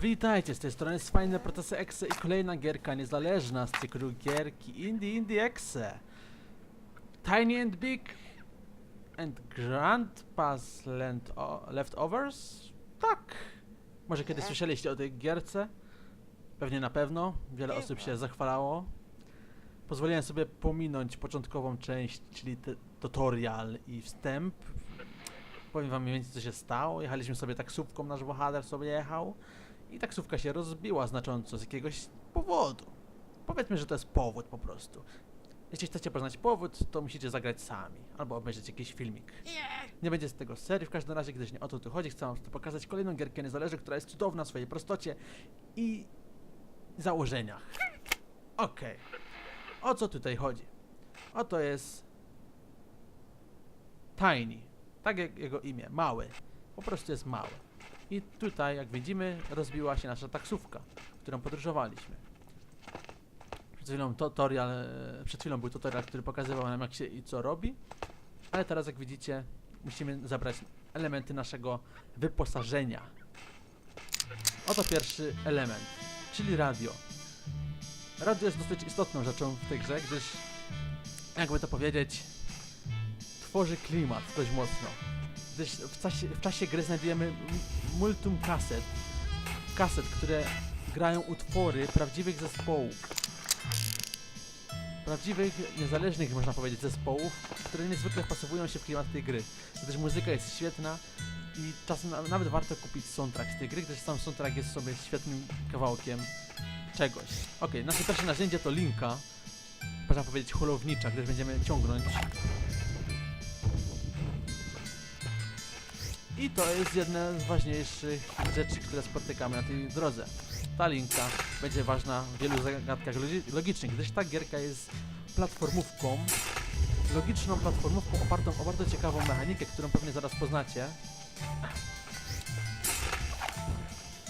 Witajcie, z tej strony jest fajne Protesy Exe i kolejna gierka niezależna z cyklu gierki Indie Indie Exe. Tiny and Big and Grandpa's Land Leftovers? Tak. Może kiedyś słyszeliście o tej gierce? Pewnie na pewno. Wiele osób się zachwalało. Pozwoliłem sobie pominąć początkową część, czyli tutorial i wstęp. Powiem wam mniej więcej co się stało. Jechaliśmy sobie taksówką, nasz bohater sobie jechał. I taksówka się rozbiła znacząco z jakiegoś powodu. Powiedzmy, że to jest powód po prostu. Jeśli chcecie poznać powód, to musicie zagrać sami, albo obejrzeć jakiś filmik. Nie będzie z tego serii w każdym razie, gdyż nie o to tu chodzi. Chcę wam tu pokazać kolejną gierkę niezależną, która jest cudowna w swojej prostocie i założeniach. Okej. O co tutaj chodzi? Oto jest Tiny. Tak jak jego imię, mały. Po prostu jest mały. I tutaj, jak widzimy, rozbiła się nasza taksówka, którą podróżowaliśmy. Przed chwilą, tutorial, e, przed chwilą był tutorial, który pokazywał nam, jak się i co robi. Ale teraz, jak widzicie, musimy zabrać elementy naszego wyposażenia. Oto pierwszy element, czyli radio. Radio jest dosyć istotną rzeczą w tej grze, gdyż, jakby to powiedzieć, tworzy klimat dość mocno gdyż w czasie, w czasie gry znajdujemy multum kaset. Kaset, które grają utwory prawdziwych zespołów. Prawdziwych, niezależnych, można powiedzieć, zespołów, które niezwykle wpasowują się w klimat tej gry. Gdyż muzyka jest świetna i czasem na, nawet warto kupić soundtrack z tej gry, gdyż sam soundtrack jest sobie świetnym kawałkiem czegoś. Okej, nasze pierwsze narzędzie to linka, można powiedzieć holownicza, gdyż będziemy ciągnąć I to jest jedna z ważniejszych rzeczy, które spotykamy na tej drodze. Ta linka będzie ważna w wielu zagadkach logi- logicznych, gdyż ta gierka jest platformówką, logiczną platformówką opartą o bardzo ciekawą mechanikę, którą pewnie zaraz poznacie.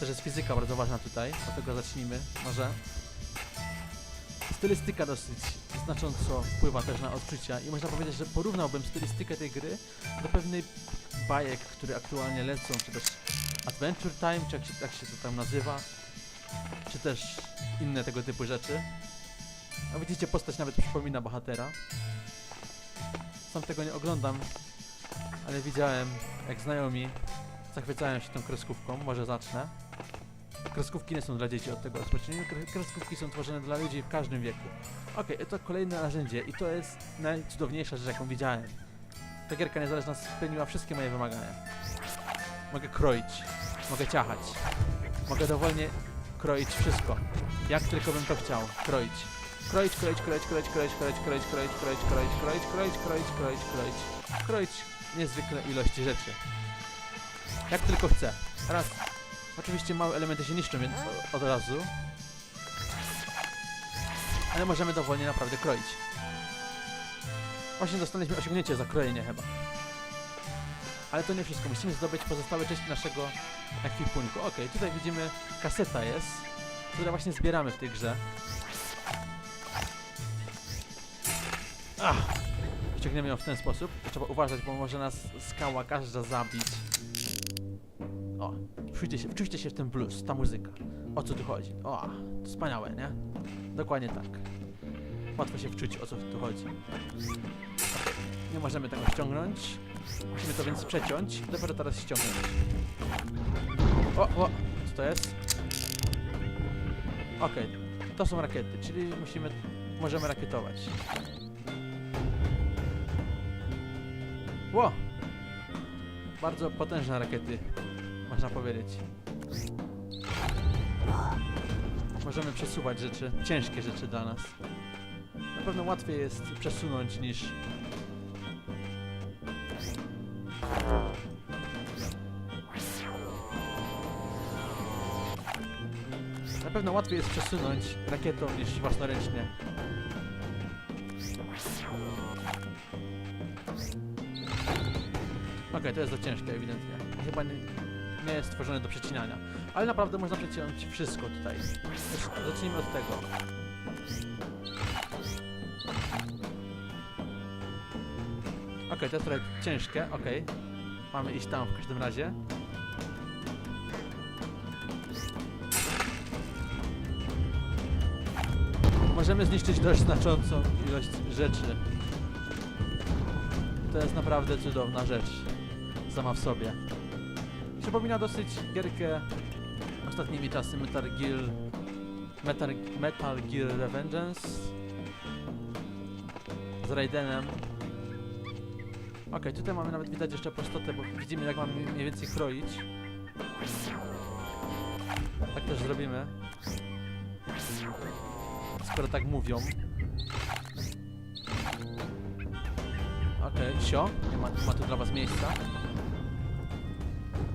Też jest fizyka bardzo ważna tutaj, od tego zacznijmy może. Stylistyka dosyć znacząco wpływa też na odczucia i można powiedzieć, że porównałbym stylistykę tej gry do pewnej bajek, które aktualnie lecą, czy też Adventure Time, czy jak się, jak się to tam nazywa, czy też inne tego typu rzeczy. A widzicie, postać nawet przypomina bohatera. Sam tego nie oglądam, ale widziałem, jak znajomi zachwycają się tą kreskówką. Może zacznę. Kreskówki nie są dla dzieci, od tego rozpocznijmy. Kre- Kreskówki są tworzone dla ludzi w każdym wieku. Okej, to kolejne narzędzie i to jest najcudowniejsza rzecz, jaką widziałem. Ta gierka niezależna spełniła wszystkie moje wymagania. Mogę kroić, mogę ciachać, mogę dowolnie kroić wszystko. Jak tylko bym to chciał. Kroić. Kroić, kroić, kroić, kroić, kroić, kroić, kroić, kroić, kroić, kroić, kroić, kroić, kroić, kroić, kroić. Kroić niezwykle ilości rzeczy. Jak tylko chcę. Raz. Oczywiście małe elementy się niszczą, więc od razu. Ale możemy dowolnie naprawdę kroić. Właśnie dostaliśmy osiągnięcie za krojenie chyba. Ale to nie wszystko. Musimy zdobyć pozostałe części naszego ekwipunku. Okej, tutaj widzimy kaseta jest, która właśnie zbieramy w tej grze. Ach! Ściągniemy ją w ten sposób. Trzeba uważać, bo może nas skała każda zabić. O, wczujcie się, wczujcie się w ten blues, ta muzyka. O co tu chodzi? O, wspaniałe, nie? Dokładnie tak. Łatwo się wczuć, o co tu chodzi. Nie możemy tego ściągnąć. Musimy to więc przeciąć. Dopiero teraz ściągnąć. O, o! Co to jest? Okej, to są rakiety, czyli musimy... Możemy rakietować. Ło! Bardzo potężne rakiety, można powiedzieć. Możemy przesuwać rzeczy, ciężkie rzeczy dla nas. Pewno łatwiej jest przesunąć niż Na pewno łatwiej jest przesunąć rakietą niż własnoręcznie. Okej, to jest za ciężkie ewidentnie. Chyba nie, nie jest stworzone do przecinania. Ale naprawdę można przeciąć wszystko tutaj. Zacz- Zacznijmy od tego. okay, to jest trochę ciężkie, okej. Okay. Mamy iść tam w każdym razie. Możemy zniszczyć dość znaczącą ilość rzeczy. To jest naprawdę cudowna rzecz. Sama w sobie. Przypomina dosyć gierkę ostatnimi czasy Metal Gear... Metal, Metal Gear Revengeance z Raidenem Okej, tutaj mamy nawet widać jeszcze prostotę, bo widzimy jak mamy mniej więcej kroić. Tak też zrobimy. Skoro tak mówią. Okej, sio. Nie ma, ma tu dla was miejsca.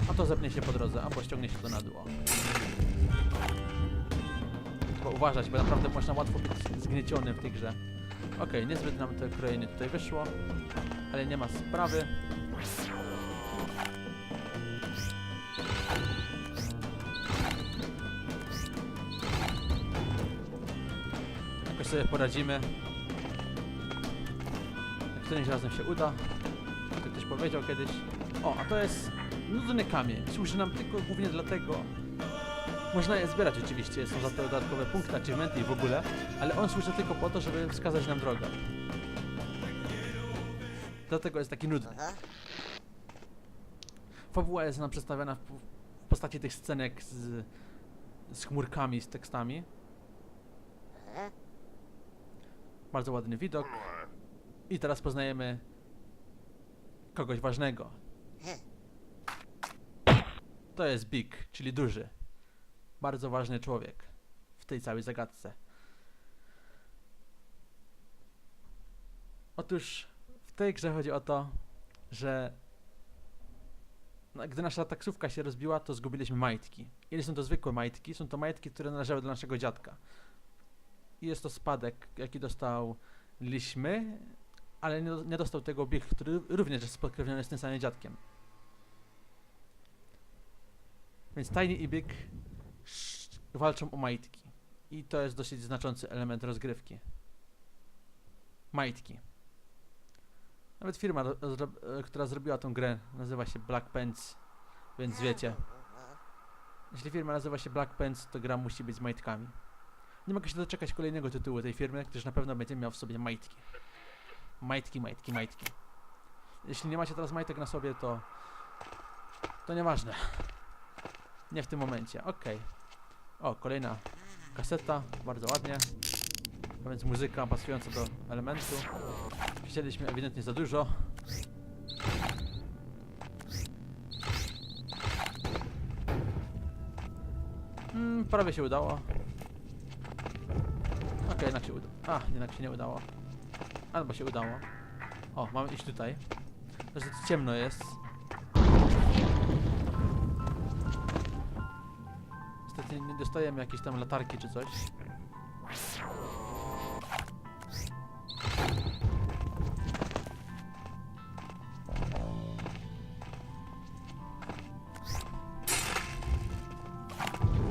A to zepnie się po drodze, albo ściągnie się to na dół. o. Trzeba uważać, bo naprawdę można łatwo być zgniecionym w tej grze. Okej, niezbyt nam to krojenie tutaj wyszło, ale nie ma sprawy. Jakoś sobie poradzimy. Jak którymś razem się uda. Jak ktoś powiedział kiedyś. O, a to jest nudny kamień. Służy nam tylko głównie dlatego. Można je zbierać oczywiście, są za to dodatkowe punkty, achievementy i w ogóle, ale on służy tylko po to, żeby wskazać nam drogę. Dlatego jest taki nudny. Fabuła jest nam przedstawiana w, w postaci tych scenek z, z chmurkami, z tekstami. Bardzo ładny widok. I teraz poznajemy kogoś ważnego. To jest Big, czyli duży. Bardzo ważny człowiek w tej całej zagadce. Otóż w tej grze chodzi o to, że gdy nasza taksówka się rozbiła, to zgubiliśmy majtki. I nie są to zwykłe majtki, są to majtki, które należały do naszego dziadka. I jest to spadek, jaki dostał Liśmy, ale nie, dostał tego Big, który również jest spokrewniony z tym samym dziadkiem. Więc Tiny i Big walczą o majtki. I to jest dosyć znaczący element rozgrywki. Majtki. Nawet firma, e, która zrobiła tą grę, nazywa się Black Pants, więc wiecie. Jeśli firma nazywa się Black Pants, to gra musi być z majtkami. Nie mogę się doczekać kolejnego tytułu tej firmy, gdyż na pewno będzie miał w sobie majtki. Majtki, majtki, majtki. Jeśli nie macie teraz majtek na sobie, to... To nieważne. Nie w tym momencie, okej. O, kolejna kaseta, bardzo ładnie. A więc muzyka pasująca do elementu. Chcieliśmy ewidentnie za dużo. Mm, prawie się udało. Okej, jednak się udało. A, jednak się nie udało. Albo się udało. O, mamy iść tutaj. Dosyć ciemno jest. Dostajemy jakiejś tam latarki czy coś.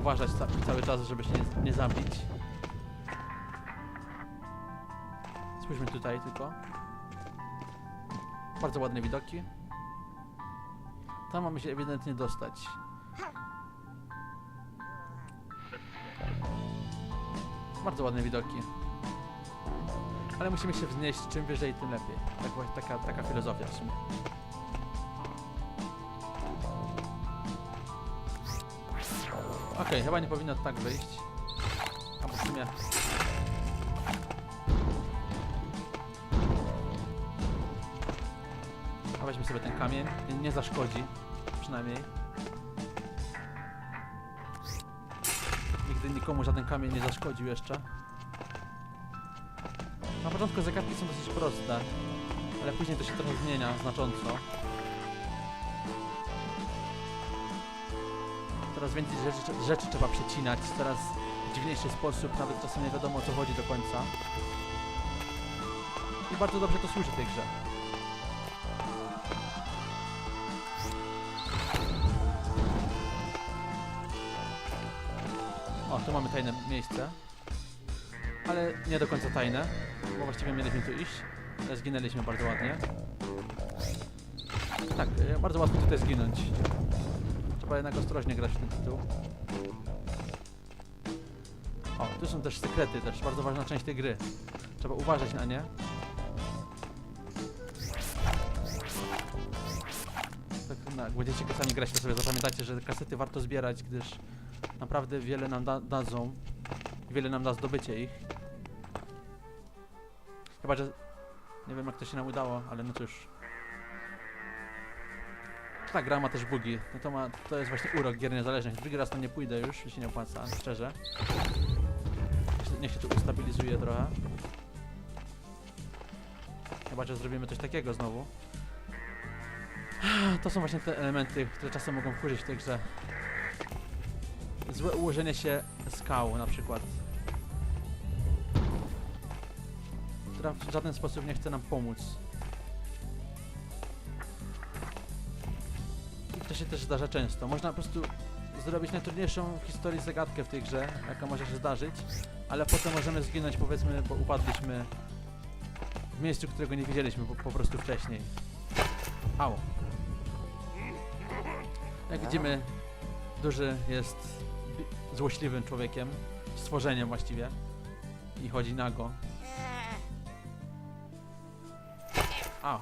Uważać ca cały czas, żeby się nie, nie zabić. Spójrzmy tutaj tylko. Bardzo ładne widoki. Tam mamy się ewidentnie dostać. Bardzo ładne widoki. Ale musimy się wznieść czym wyżej, tym lepiej. Tak, właśnie taka, taka filozofia w sumie. Okej, chyba nie powinno tak wyjść. Albo w sumie... A weźmy sobie ten kamień. Nie zaszkodzi. Przynajmniej. Nikomu żaden kamień nie zaszkodził jeszcze. Na początku zagadki są dosyć proste, ale później to się trochę zmienia znacząco. Coraz więcej rzeczy, rzeczy trzeba przecinać, w coraz dziwniejszy sposób, nawet czasem nie wiadomo o co chodzi do końca. I bardzo dobrze to służy tej grze. O, tu mamy tajne miejsce. Ale nie do końca tajne, bo właściwie mieliśmy tu iść. ale Zginęliśmy bardzo ładnie. Tak, e, bardzo łatwo tutaj zginąć. Trzeba jednak ostrożnie grać w ten tytuł. O, tu są też sekrety, też bardzo ważna część tej gry. Trzeba uważać na nie. Tak, na, jak będziecie kasami grać, to sobie zapamiętajcie, że kasety warto zbierać, gdyż naprawdę wiele nam da, dadzą. Wiele nam da zdobycie ich. Chyba, że nie wiem jak to się nam udało, ale no cóż. Ta gra ma też bugi. No to, ma, to jest właśnie urok gier niezależnych. Drugi raz tam nie pójdę już, się nie opłaca, szczerze. Niech się tu ustabilizuje trochę. Chyba, że zrobimy coś takiego znowu. To są właśnie te elementy, które czasem mogą wkurzyć w tej grze. Złe ułożenie się skał na przykład. Która w żaden sposób nie chce nam pomóc. I to się też zdarza często. Można po prostu zrobić najtrudniejszą w historii zagadkę w tej grze, jaka może się zdarzyć, ale potem możemy zginąć powiedzmy, bo upadliśmy w miejscu, którego nie widzieliśmy po, po prostu wcześniej. Au. Jak widzimy, duży jest złośliwym człowiekiem, stworzeniem właściwie i chodzi nago. A,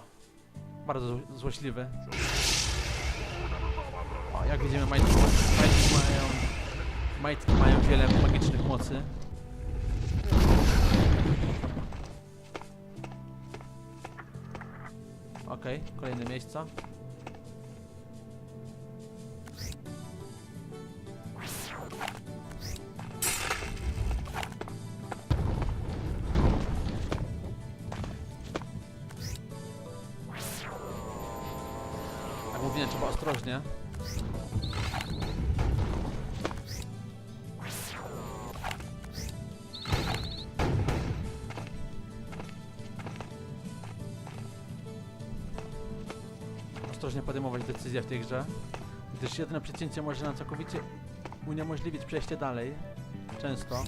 bardzo zło- złośliwy. Jak widzimy, majtki, majtki mają, majtki mają wiele magicznych mocy. Okej, kolejne miejsca. Jak mówiłem, trzeba ostrożnie. Ostrożnie podejmować decyzje w tej grze, gdyż jedno przecięcie może nam całkowicie uniemożliwić przejście dalej. Często.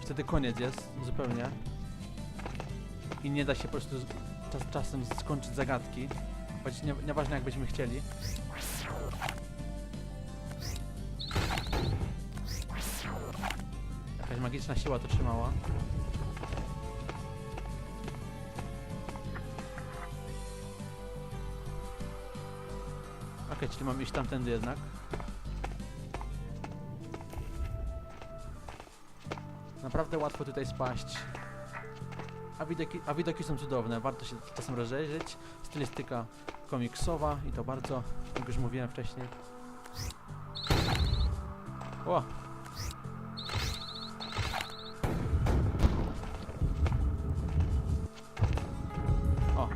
Wtedy koniec jest, zupełnie. I nie da się po prostu czas, czasem skończyć zagadki. Choć nie, nieważne jak byśmy chcieli. Jakaś magiczna siła to trzymała. Okej, czyli mam iść tamtędy jednak. Naprawdę łatwo tutaj spaść. A widoki, a widoki są cudowne, warto się czasem rozejrzeć. Stylistyka komiksowa i to bardzo, jak już mówiłem wcześniej. O! O!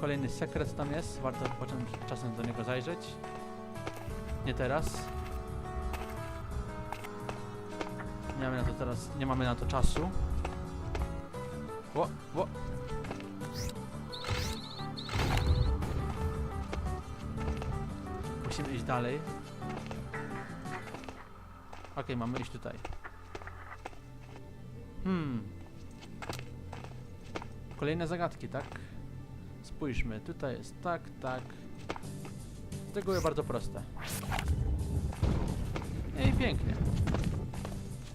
Kolejny sekret tam jest, warto czasem do niego zajrzeć. Nie teraz. Nie mamy na to teraz, nie mamy na to czasu. O, o. Musimy iść dalej. Okej, mamy iść tutaj. Hmm. Kolejne zagadki, tak? Spójrzmy, tutaj jest tak, tak. Tego jest bardzo proste. I pięknie.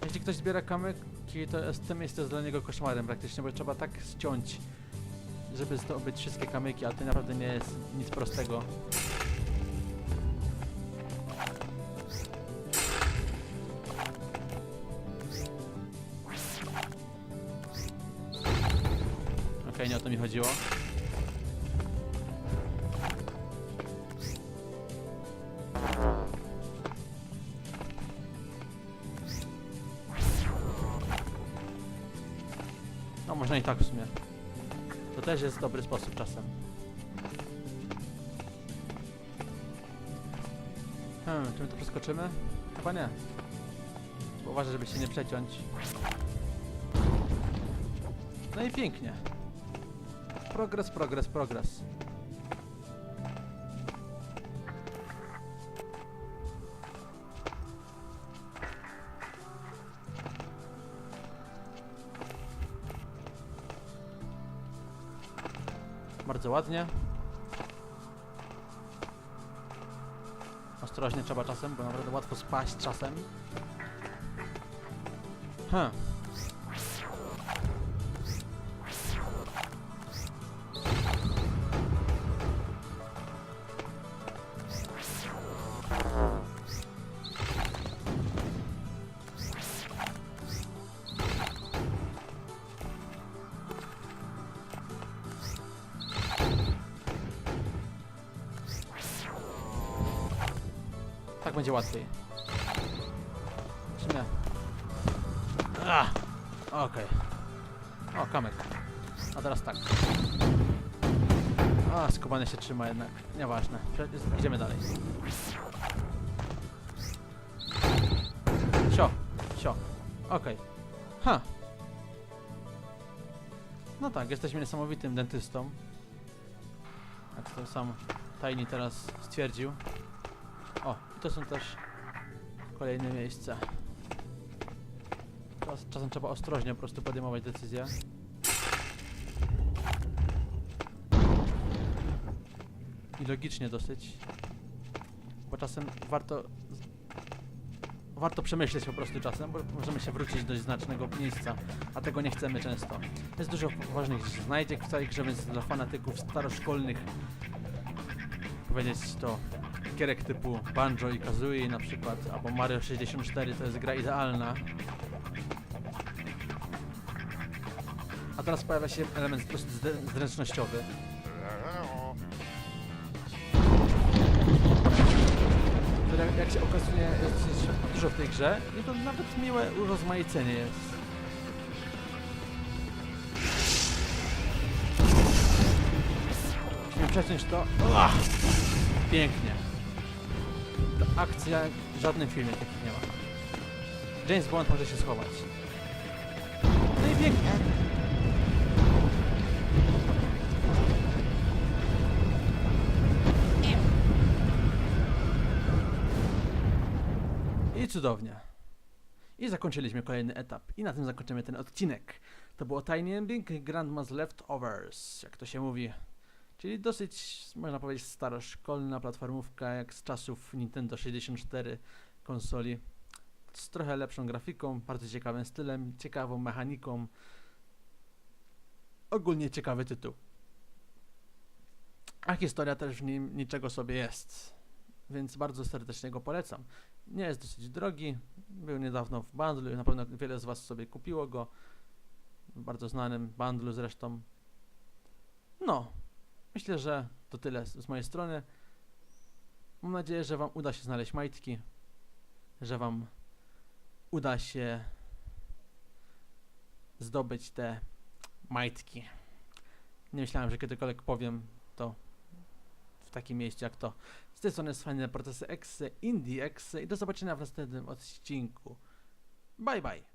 Jeśli ktoś zbiera kamyki, to to miejsce jest dla niego koszmarem praktycznie, bo trzeba tak ściąć, żeby zdobyć wszystkie kamyki, a to naprawdę nie jest nic prostego. Okej, nie o to mi chodziło. Można i tak w sumie. To też jest dobry sposób czasem. Hmm, czy my tu przeskoczymy? Chyba nie. Bo Uważaj, żeby się nie przeciąć. No i pięknie. Progres, progres, progres. Bardzo ładnie. Ostrożnie trzeba czasem, bo naprawdę łatwo spaść czasem. Hm. Tak będzie łatwiej. Czy nie? Okej. O, kamek. A teraz tak. A, skubany się trzyma jednak. Nieważne. Prze- Idziemy dalej. Sio. Sio. Okej. Ha. No tak, jesteśmy niesamowitym dentystą. Jak to sam Tajni teraz stwierdził. To są też kolejne miejsca. Czas, czasem trzeba ostrożnie po prostu podejmować decyzje. I logicznie dosyć. Bo czasem warto... Warto przemyśleć po prostu czasem, bo możemy się wrócić do znacznego miejsca, a tego nie chcemy często. Jest dużo ważnych znajdziek w całej grze, więc dla fanatyków staroszkolnych powiedzieć to gierek typu Banjo i Kazooie na przykład, albo Mario 64 to jest gra idealna. A teraz pojawia się element zde- zręcznościowy. Który jak- się okazuje jest dużo w tej grze i to nawet miłe urozmaicenie jest. Musimy przesunąć to. Pięknie. Akcja w żadnym filmie takich nie ma. James Bond może się schować. No i. I cudownie. I zakończyliśmy kolejny etap. I na tym zakończymy ten odcinek. To było Tiny Ending Grandma's Leftovers, jak to się mówi. Czyli dosyć, można powiedzieć, staroszkolna platformówka, jak z czasów Nintendo 64 konsoli. Z trochę lepszą grafiką, bardzo ciekawym stylem, ciekawą mechaniką. Ogólnie ciekawy tytuł. A historia też w nim niczego sobie jest. Więc bardzo serdecznie go polecam. Nie jest dosyć drogi. Był niedawno w bundlu. Na pewno wiele z Was sobie kupiło go. W bardzo znanym bundlu zresztą. No, Myślę, że to tyle z, mojej strony. Mam nadzieję, że Wam uda się znaleźć majtki, że Wam uda się zdobyć te majtki. Nie myślałem, że kiedykolwiek powiem to w takim miejscu jak to. Z tej strony jest fajne procesy Exe, Indie Exe i do zobaczenia w następnym odcinku. Bye bye!